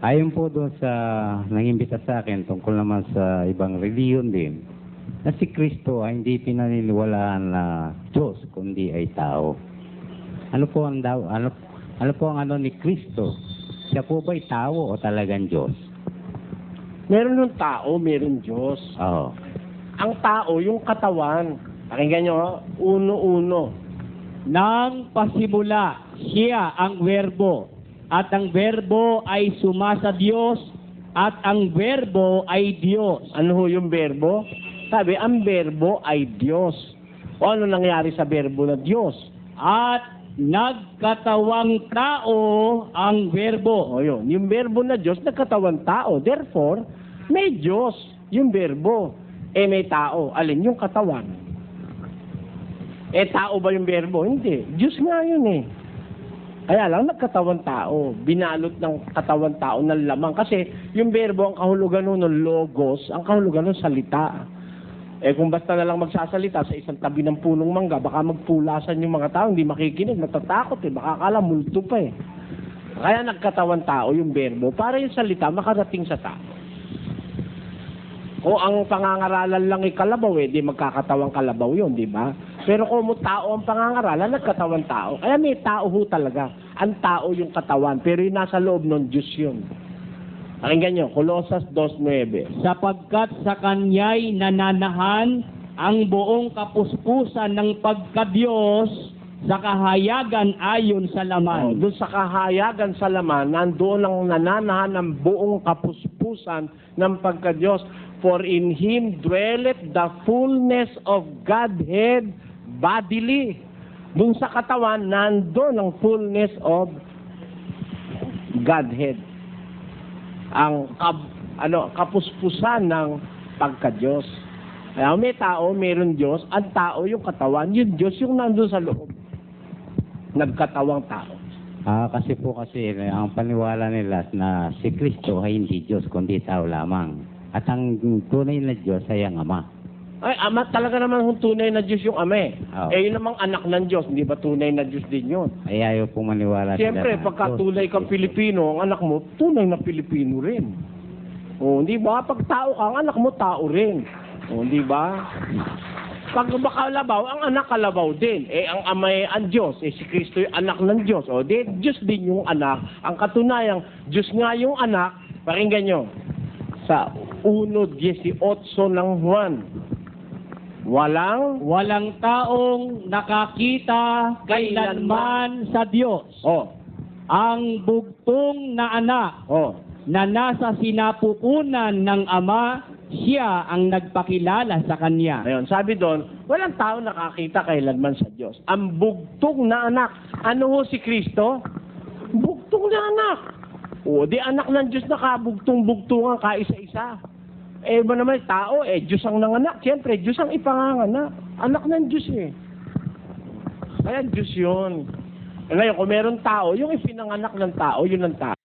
Ayon po doon sa nangimbita sa akin tungkol naman sa ibang reliyon din, na si Kristo ay hindi pinaniniwalaan na Diyos, kundi ay tao. Ano po ang daw, ano, ano po ang ano ni Kristo? Siya po ba'y tao o talagang Diyos? Meron ng tao, meron Diyos. Oo. Ang tao, yung katawan. Pakinggan nyo, uno-uno. Nang pasimula, siya ang verbo, at ang verbo ay sumasa Diyos, at ang verbo ay Diyos. Ano ho yung verbo? Sabi, ang verbo ay Diyos. O ano nangyari sa verbo na Diyos? At nagkatawang tao ang verbo. O yun, yung verbo na Diyos, nagkatawan tao. Therefore, may Diyos, yung verbo. Eh may tao. Alin? Yung katawan. Eh tao ba yung verbo? Hindi. Diyos nga yun eh. Kaya lang nagkatawan tao. Binalot ng katawan tao ng lamang. Kasi yung verbo, ang kahulugan nun ng logos, ang kahulugan nun salita. Eh kung basta na lang magsasalita sa isang tabi ng punong mangga, baka magpulasan yung mga tao, hindi makikinig, natatakot eh, baka akala multo pa eh. Kaya nagkatawan tao yung verbo para yung salita makarating sa tao. Kung ang pangangaralan lang ay kalabaw, eh, di magkakatawang kalabaw yun, di ba? Pero kung mo tao ang pangangaralan, nagkatawan tao. Kaya may tao ho talaga. Ang tao yung katawan, pero yung nasa loob ng Diyos yun. Pakinggan nyo, Colossus 2.9. sapagkat sa kanya'y nananahan ang buong kapuspusan ng pagkadiyos sa kahayagan ayon sa Oh, laman. doon sa kahayagan sa laman, nandoon ang nananahan ng buong kapuspusan ng pagka-Diyos. For in Him dwelleth the fullness of Godhead bodily. Doon sa katawan, nandoon ang fullness of Godhead. Ang kap, ano, kapuspusan ng pagka-Diyos. Kaya may tao, mayroon Diyos. Ang tao, yung katawan, yung Diyos, yung nandoon sa loob. Nagkatawang tao. Ah, kasi po kasi eh, ang paniwala nila na si Kristo ay hindi Diyos, kundi tao lamang. At ang tunay na Diyos ay ang Ama. Ay, ama talaga naman kung tunay na Diyos yung ama eh. Oo. Eh, yun namang anak ng Diyos, hindi ba tunay na Diyos din yun? Ay ayaw po maniwala Siyempre, sila na pagka tunay kang. Pilipino, ang anak mo, tunay na Pilipino rin. O, hindi ba? Pag tao ka, ang anak mo, tao rin. O, hindi ba? Pag makalabaw, ang anak kalabaw din. Eh, ang ama ay ang Diyos. Eh, si Kristo yung anak ng Diyos. O, di, Diyos din yung anak. Ang katunayang, Diyos nga yung anak. Pakinggan nyo. Sa 1.18 ng Juan. Walang Walang taong nakakita kailanman sa Diyos. Oh, Ang bugtong na anak oh. na nasa sinapupunan ng Ama, siya ang nagpakilala sa Kanya. Ayun, sabi doon, walang tao nakakita kailanman sa Diyos. Ang bugtong na anak. Ano ho si Kristo? Bugtong na anak. O, di anak ng Diyos na kabugtong-bugtungan kaisa-isa. Eh, ba naman tao, eh, Diyos ang nanganak. Siyempre, Diyos ang ipanganganak. Anak ng Diyos eh. Kaya Diyos yun. Eh, ngayon, kung meron tao, yung ipinanganak ng tao, yun ang tao.